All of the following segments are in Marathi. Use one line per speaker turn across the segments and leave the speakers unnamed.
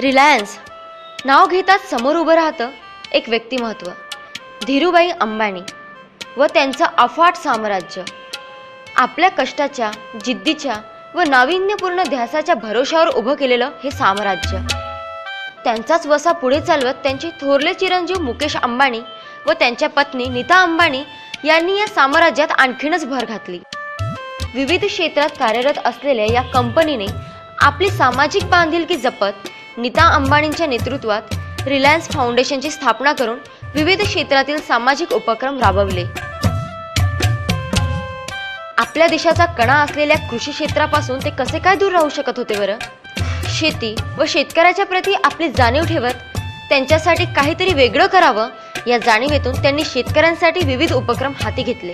रिलायन्स. नाव घेताच समोर उभं राहतं एक व्यक्तिमत्व धीरूभाई अंबानी व त्यांचं अफाट साम्राज्य. आपल्या कष्टाच्या जिद्दीच्या व नाविन्यपूर्ण ध्यासाच्या भरोशावर उभं केलेलं हे साम्राज्य. त्यांचाच वसा पुढे चालवत त्यांचे थोरले चिरंजीव मुकेश अंबानी व त्यांच्या पत्नी नीता अंबानी यांनी या साम्राज्यात आणखीनच भर घातली. विविध क्षेत्रात कार्यरत असलेल्या या कंपनीने आपली सामाजिक बांधिलकी जपत नीता अंबानींच्या नेतृत्वात रिलायन्स फाउंडेशनची स्थापना करून विविध क्षेत्रातील सामाजिक उपक्रम राबवले. आपल्या देशाचा कणा असलेल्या कृषी क्षेत्रापासून ते कसे काय दूर राहू शकत होते बरं? शेती व शेतकऱ्याच्या प्रती आपली जाणीव ठेवत त्यांच्यासाठी काहीतरी वेगळं करावं या जाणीवेतून त्यांनी शेतकऱ्यांसाठी विविध उपक्रम हाती घेतले.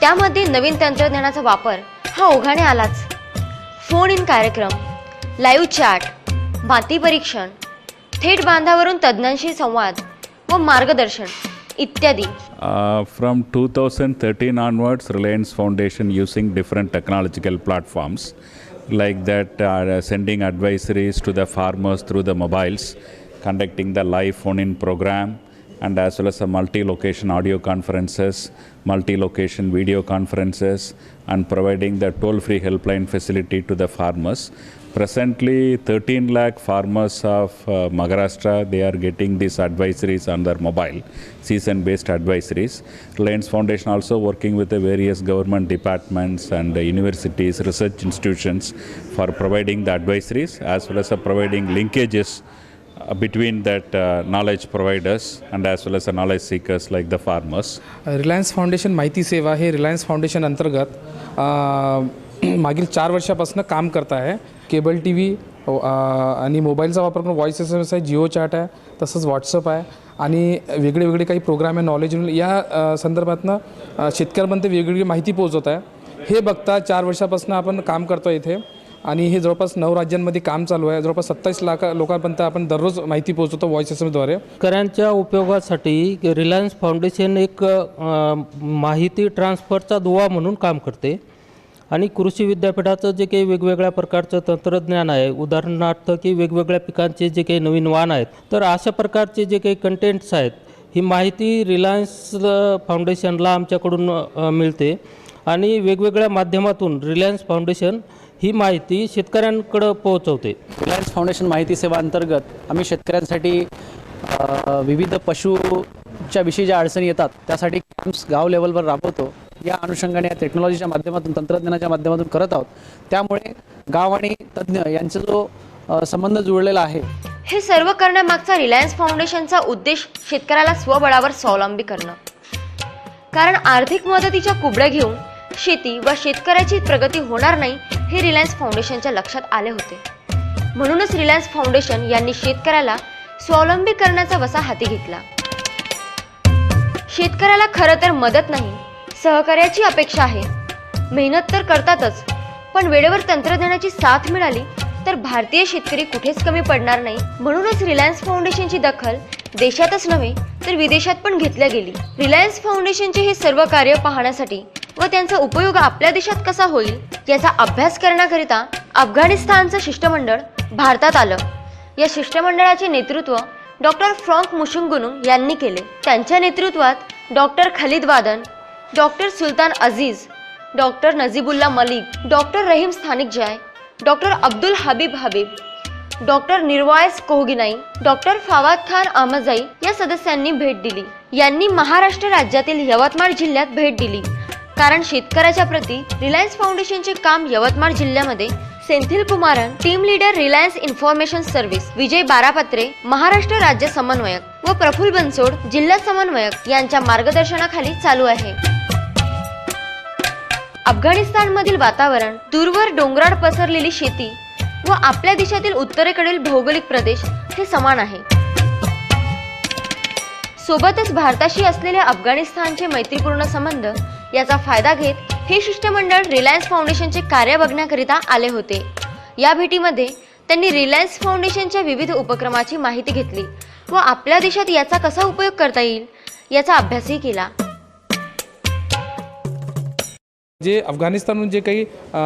त्यामध्ये नवीन तंत्रज्ञानाचा वापर हा ओघाने आलाच. फोन इन कार्यक्रम लाईव्ह चॅट माती परीक्षण थेट बांधावरून तज्ज्ञांशी संवाद व मार्गदर्शन इत्यादी
Uh, from 2013 onwards, Reliance Foundation using different technological platforms like that are uh, sending advisories to the farmers through the mobiles, conducting the live phone-in program, and as well as the multi-location audio conferences, multi-location video conferences, and providing the toll-free helpline facility to the farmers. Presently, 13 lakh farmers of uh, Maharashtra they are getting these advisories on their mobile, season-based advisories. Reliance Foundation also working with the various government departments and uh, universities, research institutions for providing the advisories as well as uh, providing linkages Uh, between that uh, knowledge providers and as well as the knowledge seekers like the farmers.
Reliance foundation माहिती सेवा हे रिलायन्स फाउंडेशन अंतर्गत अ, uh, मागील चार वर्षापासून काम करत आहे. केबल टी व्ही आणि मोबाईलचा वापर करून व्हॉईस एस एम एस आहे जिओ चॅट आहे तसंच व्हॉट्सअप आहे. आणि वेगळे वेगळे काही प्रोग्राम आहे नॉलेज या अ, संदर्भातनं अ, शेतकऱ्यांपर्यंत वेगवेगळी माहिती पोहोचवत आहे. हे बघता चार वर्षापासून आपण काम करतो इथे. आणि हे जवळपास नऊ राज्यांमध्ये काम चालू आहे. जवळपास सत्तावीस लाख लोकांपर्यंत आपण दररोज माहिती पोहोचवतो व्हॉइस एस एम
उपयोगासाठी रिलायन्स फाउंडेशन एक माहिती ट्रान्सफरचा दुवा म्हणून काम करते. आणि कृषी विद्यापीठाचं जे काही वेगवेगळ्या प्रकारचं तंत्रज्ञान आहे उदाहरणार्थ की वेगवेगळ्या पिकांचे जे काही नवीन वाण आहेत तर अशा प्रकारचे जे काही कंटेंट्स आहेत ही माहिती रिलायन्स फाउंडेशनला आमच्याकडून मिळते. आणि वेगवेगळ्या माध्यमातून रिलायन्स फाउंडेशन ही माहिती शेतकऱ्यांकडं पोहोचवते.
रिलायन्स फाउंडेशन माहिती सेवा अंतर्गत आम्ही शेतकऱ्यांसाठी विविध पशूच्या विषयी ज्या अडचणी येतात त्यासाठी कॅम्प्स गाव लेवलवर राबवतो. या अनुषंगाने या टेक्नॉलॉजीच्या माध्यमातून तंत्रज्ञानाच्या माध्यमातून करत आहोत. त्यामुळे गाव आणि तज्ज्ञ यांचा जो संबंध जुळलेला आहे.
हे सर्व करण्यामागचा रिलायन्स फाउंडेशनचा उद्देश शेतकऱ्याला स्वबळावर स्वावलंबी करणं. कारण आर्थिक मदतीच्या कुबड्या घेऊन शेती व शेतकऱ्याची प्रगती होणार नाही हे रिलायन्स फाउंडेशनच्या लक्षात आले होते. म्हणूनच रिलायन्स फाउंडेशन यांनी शेतकऱ्याला स्वावलंबी करण्याचा वसा हाती घेतला. शेतकऱ्याला खरं तर मदत नाही सहकार्याची अपेक्षा आहे. मेहनत तर करतातच पण वेळेवर तंत्रज्ञानाची साथ मिळाली तर भारतीय शेतकरी कुठेच कमी पडणार नाही. म्हणूनच रिलायन्स फाउंडेशनची दखल देशातच नव्हे तर विदेशात पण घेतल्या गेली. रिलायन्स फाउंडेशनचे हे सर्व कार्य पाहण्यासाठी व त्यांचा उपयोग आपल्या देशात कसा होईल याचा अभ्यास करण्याकरिता अफगाणिस्तानचं शिष्टमंडळ भारतात आलं. या शिष्टमंडळाचे नेतृत्व डॉक्टर फ्रॉन्क मुशुंगुनू यांनी केले. त्यांच्या नेतृत्वात doctor Khalid Wadan doctor Sultan Aziz doctor Najibullah Malik doctor Rahim स्थानिक जाय डॉक्टर अब्दुल हबीब हबीब डॉक्टर निर्वायस कोहगिनाई डॉक्टर फवाद खान आमजाई या सदस्यांनी भेट दिली. यांनी महाराष्ट्र राज्यातील यवतमाळ जिल्ह्यात भेट दिली. कारण शेतकऱ्याच्या प्रती रिलायन्स फाउंडेशनचे काम यवतमाळ जिल्ह्यामध्ये Senthil Kumaran team leader Reliance information service Vijay Barapatre Maharashtra राज्य समन्वयक व प्रफुल बनसोड जिल्हा समन्वयक यांच्या मार्गदर्शनाखाली चालू आहे. अफगाणिस्तानमधील वातावरण दूरवर डोंगराळ पसरलेली शेती व आपल्या देशातील उत्तरेकडील भौगोलिक प्रदेश हे समान आहे. सोबतच भारताशी असलेल्या अफगाणिस्तानचे मैत्रीपूर्ण संबंध याचा फायदा घेत हे शिष्टमंडळ रिलायन्स फाउंडेशनचे कार्य बघण्याकरिता आले होते. या भेटीमध्ये त्यांनी रिलायन्स फाउंडेशनच्या विविध उपक्रमाची माहिती घेतली व आपल्या देशात याचा कसा उपयोग करता येईल याचा अभ्यासही केला.
जे अफगाणिस्तानहून जे काही अ,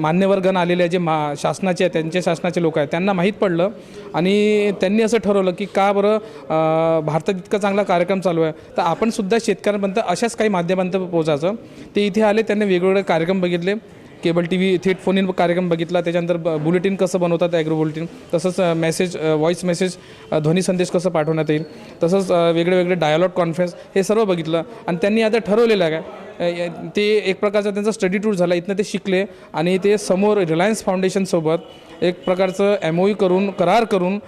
मान्यवर्गण आलेले आहे जे मा शासनाचे त्यांचे शासनाचे लोक आहेत त्यांना माहीत पडलं. आणि त्यांनी असं ठरवलं की का बरं भारतात इतका चांगला कार्यक्रम चालू आहे. तर आपण सुद्धा शेतकऱ्यांपर्यंत अशाच काही माध्यमांपर्यंत पोहोचायचं. ते इथे आले त्यांनी वेगवेगळे कार्यक्रम बघितले. केबल टी व्ही थेट फोन इन कार्यक्रम बघितला. त्याच्यानंतर ब बुलेटिन कसं बनवतात ॲग्रो बुलेटिन. तसंच मेसेज व्हॉईस मेसेज ध्वनी संदेश कसं पाठवण्यात येईल. तसंच वेगळे वेगळे डायलॉग कॉन्फरन्स हे सर्व बघितलं. आणि त्यांनी आता ठरवलेलं आहे काय ते एक प्रकारचा त्यांचा स्टडी टूर झाला इथनं ते शिकले आणि ते समोर रिलायन्स फाउंडेशनसोबत एक प्रकारचं एम ओ करून करार करून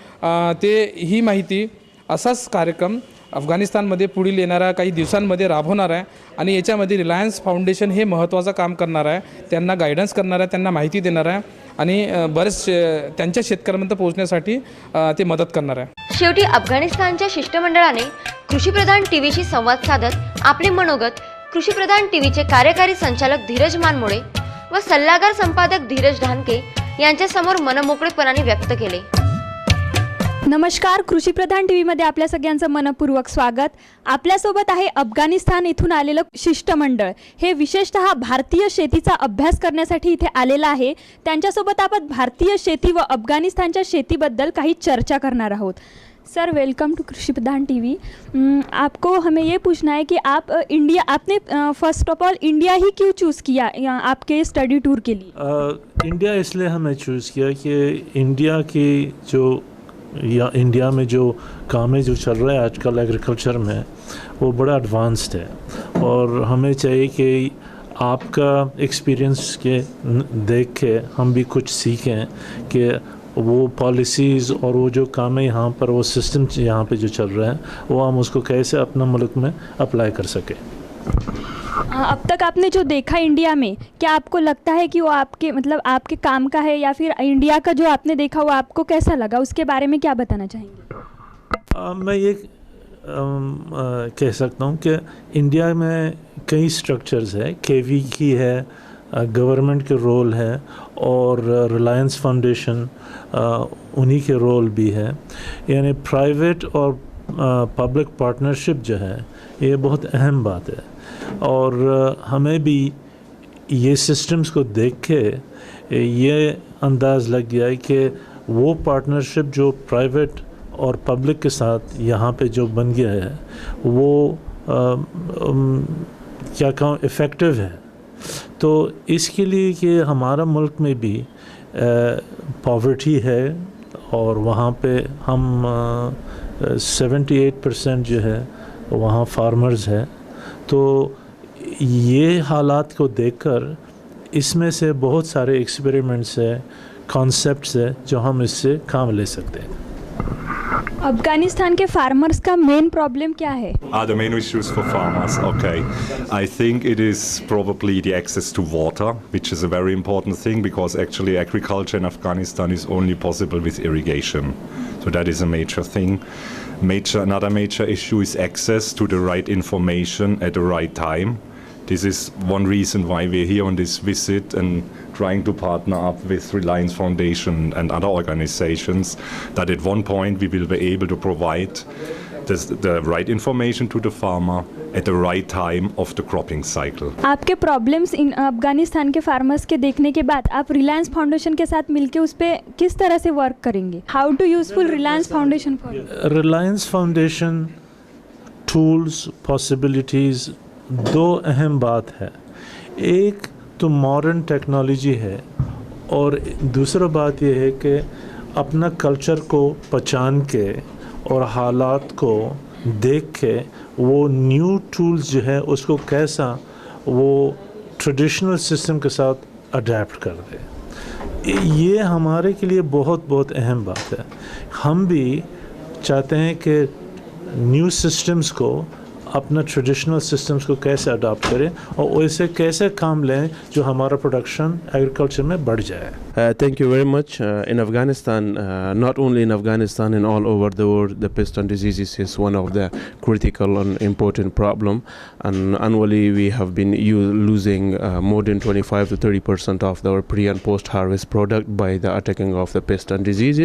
ते ही माहिती असाच कार्यक्रम अफगाणिस्तानमध्ये पुढील येणाऱ्या काही दिवसांमध्ये राबवणार आहे आणि याच्यामध्ये रिलायन्स फाउंडेशन हे महत्त्वाचं काम करणार आहे. त्यांना गायडन्स करणार आहे त्यांना माहिती देणार आहे आणि बरेच शे- त्यांच्या शेतकऱ्यांपर्यंत पोहोचण्यासाठी ते मदत करणार आहे.
शेवटी अफगाणिस्तानच्या शिष्टमंडळाने कृषीप्रधान टीव्हीशी संवाद साधत आपले मनोगत कृषीप्रधान टीव्हीचे कार्यकारी संचालक धीरज मानमोळे व सल्लागार संपादक धीरज ढानके यांच्यासमोर मनमोकळेपणाने व्यक्त केले.
नमस्कार कृषीप्रधान टी व्हीमध्ये आपल्या सगळ्यांचं मनपूर्वक स्वागत. आपल्यासोबत आहे अफगाणिस्तान इथून आलेलं शिष्टमंडळ. हे विशेषतः भारतीय शेतीचा अभ्यास करण्यासाठी इथे आलेलं आहे. त्यांच्यासोबत आपण भारतीय शेती व अफगाणिस्तानच्या शेतीबद्दल काही चर्चा करणार आहोत. سر ویلکم ٹو کرشی پردھان ٹی وی آپ کو ہمیں یہ پوچھنا ہے کہ آپ انڈیا آپ نے فرسٹ آف آل انڈیا ہی کیوں چوز کیا؟ آپ کے اسٹڈی ٹور
کے لیے؟ انڈیا اس لیے ہمیں چوز کیا کہ انڈیا کی جو، یا انڈیا میں جو کامیں جو چل رہے ہیں آج کل ایگریکلچر میں، وہ بڑا ایڈوانسڈ ہے۔ اور ہمیں چاہیے کہ آپ کا ایکسپیرینس کے دیکھ کے ہم بھی کچھ سیکھیں کہ وہ پالیسیز اور وہ جو کام ہے یہاں پر وہ سسٹم یہاں پہ جو چل رہے ہیں وہ ہم اس کو کیسے اپنا ملک
میں اپلائی کر سکیں؟ اب تک آپ نے جو دیکھا انڈیا میں کیا آپ کو لگتا ہے کہ وہ آپ کے مطلب آپ کے کام کا ہے یا پھر انڈیا کا جو آپ نے دیکھا وہ آپ
کو کیسا لگا؟ اس کے بارے میں کیا بتانا چاہیں گے؟ میں یہ کہہ سکتا ہوں کہ انڈیا میں کئی سٹرکچرز ہے کے وی کی ہے گورنمنٹ کے رول ہے اور ریلائنس فاؤنڈیشن انہی کے رول بھی ہے۔ یعنی پرائیویٹ اور پبلک پارٹنرشپ جو ہے، یہ بہت اہم بات ہے۔ اور ہمیں بھی یہ سسٹمز کو دیکھ کے یہ انداز لگ گیا ہے کہ وہ پارٹنرشپ جو پرائیویٹ اور پبلک کے ساتھ یہاں پہ جو بن گیا ہے، وہ کیا کہوں افیکٹو ہے۔ تو اس کے لیے کہ ہمارا ملک میں بھی پاورٹی ہے اور وہاں پہ ہم سیونٹی ایٹ پرسینٹ جو ہے وہاں فارمرز ہیں۔ تو یہ حالات کو دیکھ کر اس میں سے بہت سارے ایکسپریمنٹس ہیں کانسیپٹس ہیں جو ہم اس سے کام لے سکتے ہیں۔
अफगानिस्तान के फार्मर्स का मेन प्रॉब्लम क्या है
Ah, the main issues for farmers. Okay. I think it is probably the access to water, which is a very important thing because actually agriculture in Afghanistan is only possible with irrigation. So that is a major thing. Major another major issue is access to the right information at the right time. This is one reason why we're here on this visit and trying to partner up with Reliance Foundation and other organizations that at one point we will be able to provide this, the right information to the farmer at the right time of the cropping cycle.
आपके problems in Afghanistan K farmers के देखने के बाद आप रिलायंस फाउंडेशन के साथ मिलके उस पर किस तरह से वर्क करेंगे
how to useful Reliance foundation for Reliance foundation tools possibilities دو اہم بات ہے۔ ایک تو ماڈرن ٹیکنالوجی ہے اور دوسرا بات یہ ہے کہ اپنا کلچر کو پہچان کے اور حالات کو دیکھ کے وہ نیو ٹولز جو ہے اس کو کیسا وہ ٹریڈیشنل سسٹم کے ساتھ اڈیپٹ کر دے۔ یہ ہمارے کے لیے بہت بہت اہم بات ہے۔ ہم بھی چاہتے ہیں کہ نیو سسٹمز کو اپنا ٹریڈیشنل سسٹمز کو کیسے اڈاپٹ کریں اور اسے کیسے کام لیں
جو ہمارا پروڈکشن ایگریکلچر میں بڑھ جائے۔ تھینک یو ویری مچ ان افغانستان ناٹ اونلی ان افغانستان ان آل اوور دا ورلڈ دا پیسٹن ڈیزیز از ون آف دا کریٹیکل اینڈ امپورٹنٹ پرابلم اینڈ انولی وی ہیو بین یو لوزنگ مور دین ٹوئنٹی فائیو ٹو تھرٹی پرسینٹ آف دور پری اینڈ پوسٹ ہارویسٹ پروڈکٹ بائی دا اٹیکنگ آف دا پیسٹن ڈیزیز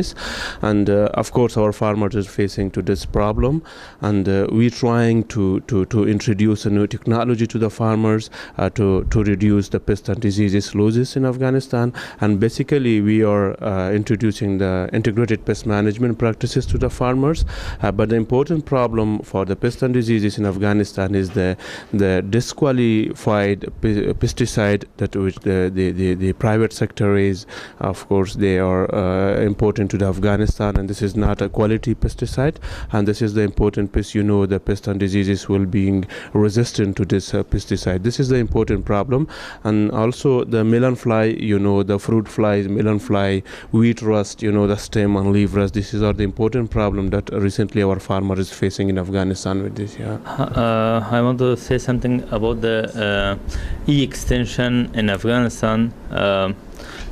اینڈ اف کورس آور فارمرز فیسنگ ٹو دس پرابلم اینڈ وی ٹرائنگ ٹو to to, introduce a new technology to the farmers uh, to, to reduce the pest and diseases losses in Afghanistan. And basically, we are uh, introducing the integrated pest management practices to the farmers. Uh, but the important problem for the pest and diseases in Afghanistan is the, the disqualified pe- pesticide that which the, the, the, the private sector is. Of course, they are uh, important to the Afghanistan, and this is not a quality pesticide. And this is the important piece. You know, the pest and diseases will being resistant to this uh, pesticide. This is the important problem, and also the melon fly. You know, the fruit flies, melon fly, wheat rust. You know, the stem and leaf rust. This is are the important problem that recently our farmer is facing in Afghanistan with this. Yeah.
Uh, I want to say something about the uh, e-extension in Afghanistan. Um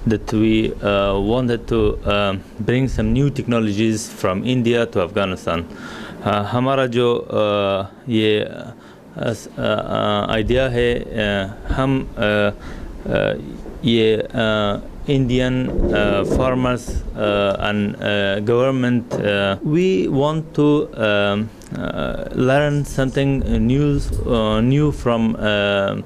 that we uh, wanted to uh, bring some new technologies from India to Afghanistan. Uh, हमारा जो uh, ये आइडिया है uh, हम uh, uh, ये Indian uh, farmers uh, and uh, government, uh, we want to um, uh, learn something new, uh, new from uh,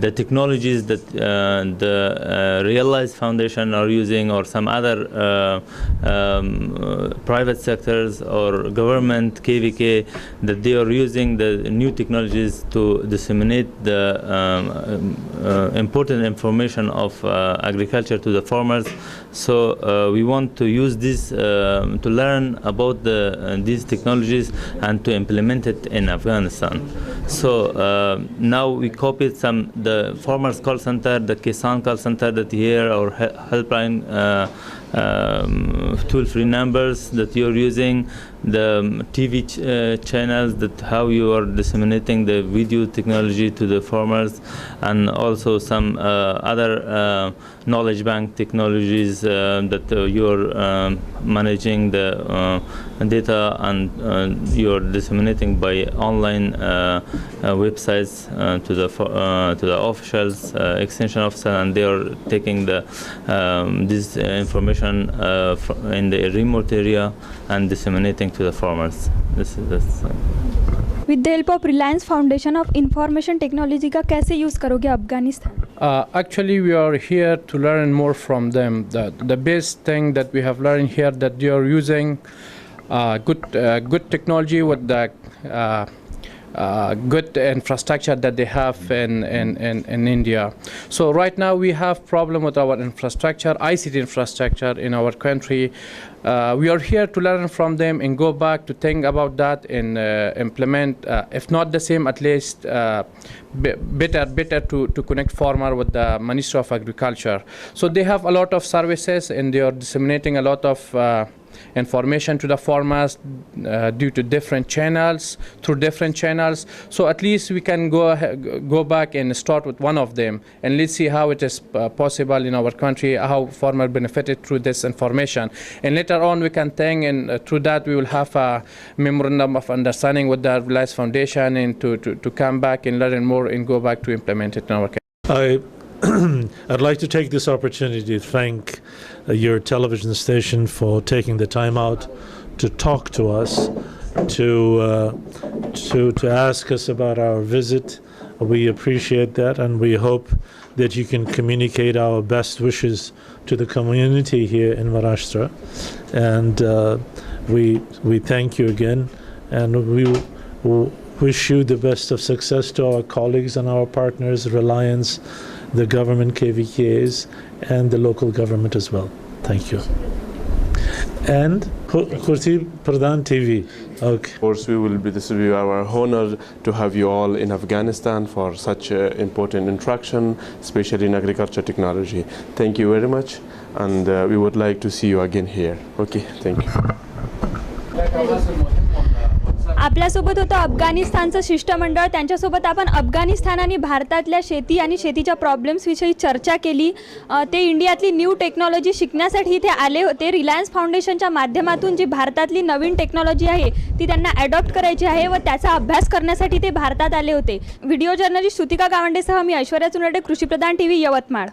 the technologies that uh, the uh, Realize Foundation are using, or some other uh, um, private sectors or government KVK that they are using the new technologies to disseminate the um, important information of agriculture to the farmers. So uh, we want to use this um to learn about the, uh, these technologies and to implement it in Afghanistan. So uh, now we copied some the farmers call center, the Kisan call center that here or helpline uh, um, toll-free numbers that you're using, the um, TV ch- uh, channels that how you are disseminating the video technology to the farmers, and also some uh, other uh, knowledge bank technologies that you're um, managing the data and you're disseminating by online websites to the to the officials, extension officer, and they are taking the um, this uh, information uh, fr- in the remote area and disseminating to the farmers. This is this.
With the help of Reliance foundation of information technology का कैसे यूज़ करोगे Afghanistan
Uh, actually, we are here to learn more from them. The, the best thing that we have learned here that they are using uh, good uh, uh, good infrastructure that they have in, in, in, in India. So right now we have problem with our infrastructure, ICT infrastructure in our country. Uh, we are here to learn from them and go back to think about that and uh, implement, uh, if not the same, at least uh, be- better, better to, to connect farmer with the Ministry of Agriculture. So they have a lot of services and they are disseminating a lot of uh, information to the farmers uh, due to different channels through different channels so at least we can go go back and start with one of them and let's see how it is uh, possible in our country how farmer benefited through this information and later on we can think and uh, through that we will have a memorandum of understanding with the Reliance Foundation and to, to, to come back and learn more and go back to implement it in our country.
I, I'd like to take this opportunity to thank your television station for taking the time out to talk to us, to, uh, to, to ask us about our visit. We appreciate that, and we hope that you can communicate our best wishes to the community here in Maharashtra. And uh, we, we thank you again, and we wish you the best of success to our colleagues and our partners, Reliance, the government KVKs, and the local government as well. Thank you. And Kur- Kursi Pradhan TV. Okay.
Of course, we will be. This will be our honor to have you all in Afghanistan for such uh, important interaction, especially in agriculture technology. Thank you very much, and uh, we would like to see you again here. Okay, thank you.
आपल्यासोबत होतं अफगाणिस्तानचं शिष्टमंडळ. त्यांच्यासोबत आपण अफगाणिस्तान आणि भारतातल्या शेती आणि शेतीच्या प्रॉब्लेम्सविषयी चर्चा केली. ते इंडियातली न्यू टेक्नॉलॉजी शिकण्यासाठी इथे आले होते. रिलायन्स फाउंडेशनच्या माध्यमातून जी भारतातली नवीन टेक्नॉलॉजी आहे ती त्यांना ॲडॉप्ट करायची आहे व त्याचा अभ्यास करण्यासाठी ते भारतात आले होते. व्हिडिओ जर्नलिस्ट श्रुतिका गावंडेसह मी ऐश्वर्या चुनडे कृषीप्रधान टी व्ही यवतमाळ.